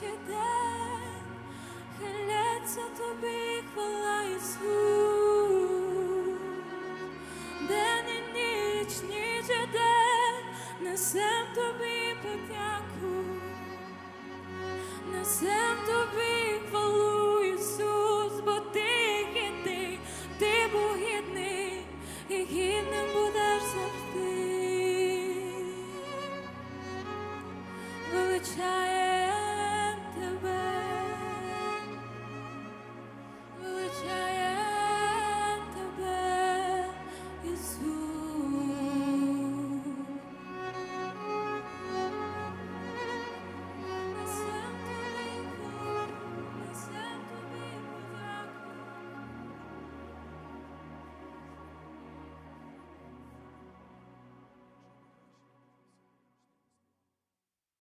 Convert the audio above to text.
тричі день, хиляться тобі хвала Ісус. День і ніч, ніч і день, несем тобі подяку, несем тобі хвалу,